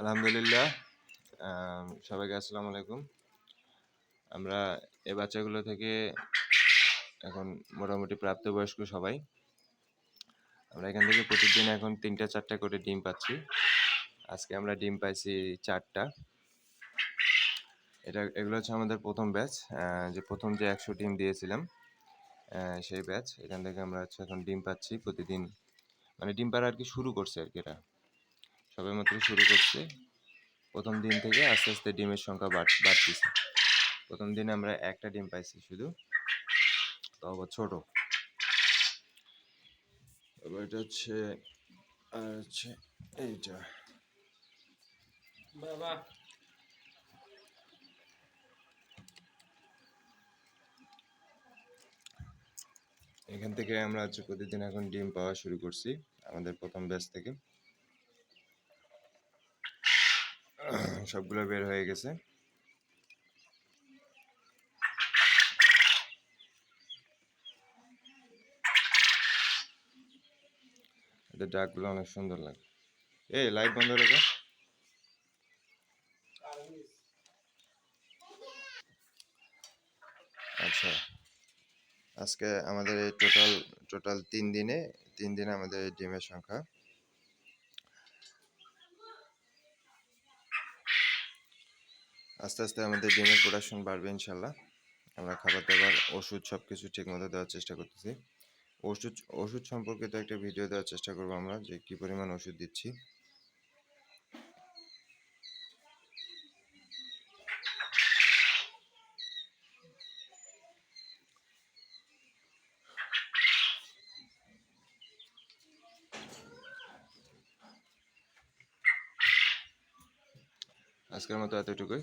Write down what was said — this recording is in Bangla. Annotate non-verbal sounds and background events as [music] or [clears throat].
আলহামদুলিল্লাহ। সবাইকে আসসালামু আলাইকুম। আমরা এ বাচ্চাগুলো থেকে এখন মোটামুটি প্রাপ্তবয়স্ক সবাই। আমরা এখান থেকে প্রতিদিন এখন তিনটা, চারটা করে ডিম পাচ্ছি। আজকে আমরা ডিম পাইছি চারটা। এটা, এগুলো হচ্ছে আমাদের প্রথম ব্যাচ। যে প্রথম যে একশো ডিম দিয়েছিলাম সেই ব্যাচ। এখান থেকে আমরা হচ্ছে এখন ডিম পাচ্ছি প্রতিদিন। মানে ডিম পাড়া আর কি শুরু করছে আর কি এরা। সবে মাত্র শুরু করছে। প্রথম দিন থেকে আস্তে আস্তে ডিমের সংখ্যা বাড় বাড়তেছে। প্রথম দিনে আমরা একটা ডিম পাইছি শুধু। তো আবার ছোট। এবার এটা হচ্ছে আর হচ্ছে এইটা। বাবা। এখান থেকে আমরা হচ্ছে প্রতিদিন এখন ডিম পাওয়া শুরু করছি আমাদের প্রথম ব্যাচ থেকে। [clears throat] সবগুলো বের হয়ে গেছে। ডাকগুলো অনেক সুন্দর লাগে। এই লাইট বন্ধ রেখে। আচ্ছা আজকে আমাদের টোটাল টোটাল তিন দিনে তিন দিনে আমাদের ডিমের সংখ্যা। আস্তে আস্তে আমাদের ডিমের প্রোডাকশন বাড়বে ইনশাল্লাহ। আমরা খাবার দাবার, ওষুধ সব কিছু ঠিক মতো দেওয়ার চেষ্টা করতেছি। ওষুধ ওষুধ সম্পর্কিত একটা ভিডিও দেওয়ার চেষ্টা করব আমরা যে কী পরিমাণ ওষুধ দিচ্ছি। আজকের মতো এতটুকুই।